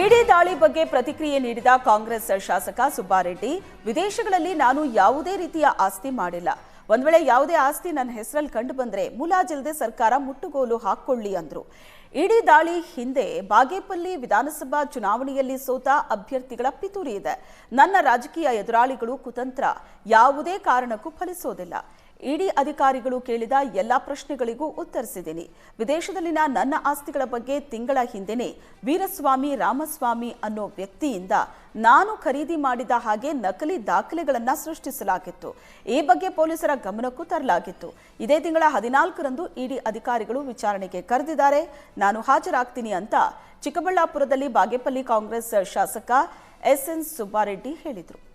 ಇಡಿ ದಾಳಿ ಬಗ್ಗೆ ಪ್ರತಿಕ್ರಿಯೆ ನೀಡಿದ ಕಾಂಗ್ರೆಸ್ ಶಾಸಕ ಸುಬ್ಬಾರೆಡ್ಡಿ, ವಿದೇಶಗಳಲ್ಲಿ ನಾನು ಯಾವುದೇ ರೀತಿಯ ಆಸ್ತಿ ಮಾಡಿಲ್ಲ. ಒಂದ್ ವೇಳೆ ಯಾವುದೇ ಆಸ್ತಿ ನನ್ನ ಹೆಸರಲ್ಲಿ ಕಂಡು ಬಂದ್ರೆ ಮುಲಾಜಿಲ್ಲದೆ ಸರ್ಕಾರ ಮುಟ್ಟುಗೋಲು ಹಾಕೊಳ್ಳಿ ಅಂದ್ರು. ಇಡಿ ದಾಳಿ ಹಿಂದೆ ಬಾಗೇಪಲ್ಲಿ ವಿಧಾನಸಭಾ ಚುನಾವಣೆಯಲ್ಲಿ ಸೋತ ಅಭ್ಯರ್ಥಿಗಳ ಪಿತೂರಿ ಇದೆ. ನನ್ನ ರಾಜಕೀಯ ಎದುರಾಳಿಗಳು ಕುತಂತ್ರ. ಯಾವುದೇ ಕಾರಣಕ್ಕೂ ಫಲಿಸೋದಿಲ್ಲ. ಇಡಿ ಅಧಿಕಾರಿಗಳು ಕೇಳಿದ ಎಲ್ಲಾ ಪ್ರಶ್ನೆಗಳಿಗೂ ಉತ್ತರಿಸಿದ್ದೀನಿ. ವಿದೇಶದಲ್ಲಿನ ನನ್ನ ಆಸ್ತಿಗಳ ಬಗ್ಗೆ ತಿಂಗಳ ಹಿಂದೆನೆ ವೀರಸ್ವಾಮಿ, ರಾಮಸ್ವಾಮಿ ಅನ್ನೋ ವ್ಯಕ್ತಿಯಿಂದ ನಾನು ಖರೀದಿ ಮಾಡಿದ ಹಾಗೆ ನಕಲಿ ದಾಖಲೆಗಳನ್ನ ಸೃಷ್ಟಿಸಲಾಗಿತ್ತು. ಈ ಬಗ್ಗೆ ಪೊಲೀಸರ ಗಮನಕ್ಕೂ ತರಲಾಗಿತ್ತು. ಇದೇ ತಿಂಗಳ ಹದಿನಾಲ್ಕರಂದು ಇಡಿ ಅಧಿಕಾರಿಗಳು ವಿಚಾರಣೆಗೆ ಕರೆದಿದ್ದಾರೆ. ನಾನು ಹಾಜರಾಗ್ತೀನಿ ಅಂತ ಚಿಕ್ಕಬಳ್ಳಾಪುರದಲ್ಲಿ ಬಾಗೇಪಲ್ಲಿ ಕಾಂಗ್ರೆಸ್ ಶಾಸಕ ಎಸ್ ಎನ್ ಸುಬ್ಬಾರೆಡ್ಡಿ ಹೇಳಿದರು.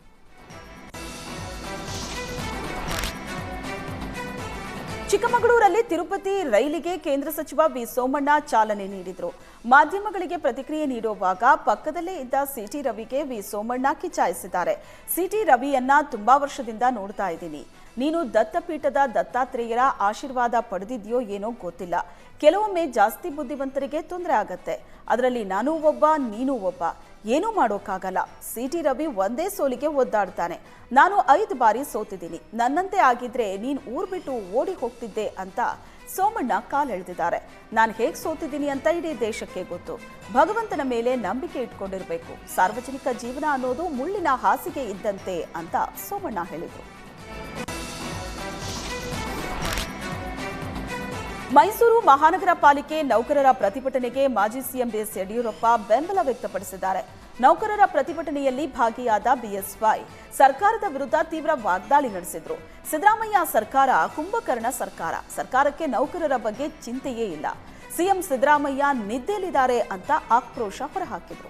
ಚಿಕ್ಕಮಗಳೂರಲ್ಲಿ ತಿರುಪತಿ ರೈಲಿಗೆ ಕೇಂದ್ರ ಸಚಿವ ವಿ ಸೋಮಣ್ಣ ಚಾಲನೆ ನೀಡಿದರು. ಮಾಧ್ಯಮಗಳಿಗೆ ಪ್ರತಿಕ್ರಿಯೆ ನೀಡುವಾಗ ಪಕ್ಕದಲ್ಲೇ ಇದ್ದ ಸಿಟಿ ರವಿಗೆ ವಿ ಸೋಮಣ್ಣ ಕಿಚಾಯಿಸಿದ್ದಾರೆ. ಸಿಟಿ ರವಿಯನ್ನ ತುಂಬಾ ವರ್ಷದಿಂದ ನೋಡ್ತಾ ಇದ್ದೀನಿ. ನೀನು ದತ್ತಪೀಠದ ದತ್ತಾತ್ರೇಯರ ಆಶೀರ್ವಾದ ಪಡೆದಿದೆಯೋ ಏನೋ ಗೊತ್ತಿಲ್ಲ. ಕೆಲವೊಮ್ಮೆ ಜಾಸ್ತಿ ಬುದ್ಧಿವಂತರಿಗೆ ತೊಂದರೆ ಆಗತ್ತೆ. ಅದರಲ್ಲಿ ನಾನೂ ಒಬ್ಬ, ನೀನು ಒಬ್ಬ. ಏನೂ ಮಾಡೋಕ್ಕಾಗಲ್ಲ. ಸಿಟಿ ರವಿ ಒಂದೇ ಸೋಲಿಗೆ ಒದ್ದಾಡ್ತಾನೆ. ನಾನು ಐದು ಬಾರಿ ಸೋತಿದ್ದೀನಿ. ನನ್ನಂತೆ ಆಗಿದ್ರೆ ನೀನು ಊರ್ ಬಿಟ್ಟು ಓಡಿ ಹೋಗ್ತಿದ್ದೆ ಅಂತ ಸೋಮಣ್ಣ ಕಾಲೆಳೆದಿದ್ದಾರೆ ನಾನು ಹೇಗೆ ಸೋತಿದ್ದೀನಿ ಅಂತ ಇಡೀ ದೇಶಕ್ಕೆ ಗೊತ್ತು. ಭಗವಂತನ ಮೇಲೆ ನಂಬಿಕೆ ಇಟ್ಕೊಂಡಿರಬೇಕು. ಸಾರ್ವಜನಿಕ ಜೀವನ ಅನ್ನೋದು ಮುಳ್ಳಿನ ಹಾಸಿಗೆ ಇದ್ದಂತೆ ಅಂತ ಸೋಮಣ್ಣ ಹೇಳಿದರು. ಮೈಸೂರು ಮಹಾನಗರ ಪಾಲಿಕೆ ನೌಕರರ ಪ್ರತಿಭಟನೆಗೆ ಮಾಜಿ ಸಿಎಂ ಬಿಎಸ್ ಯಡಿಯೂರಪ್ಪ ಬೆಂಬಲ ವ್ಯಕ್ತಪಡಿಸಿದ್ದಾರೆ. ನೌಕರರ ಪ್ರತಿಭಟನೆಯಲ್ಲಿ ಭಾಗಿಯಾದ ಬಿಎಸ್ವೈ. ಸರ್ಕಾರದ ವಿರುದ್ಧ ತೀವ್ರ ವಾಗ್ದಾಳಿ ನಡೆಸಿದ್ರು. ಸಿದ್ದರಾಮಯ್ಯ ಸರ್ಕಾರ, ಕುಂಭಕರ್ಣ ಸರ್ಕಾರ. ಸರ್ಕಾರಕ್ಕೆ ನೌಕರರ ಬಗ್ಗೆ ಚಿಂತೆಯೇ ಇಲ್ಲ. ಸಿಎಂ ಸಿದ್ದರಾಮಯ್ಯ ನಿದ್ದೆಲಿದ್ದಾರೆ ಅಂತ ಆಕ್ರೋಶ ಹೊರಹಾಕಿದ್ರು.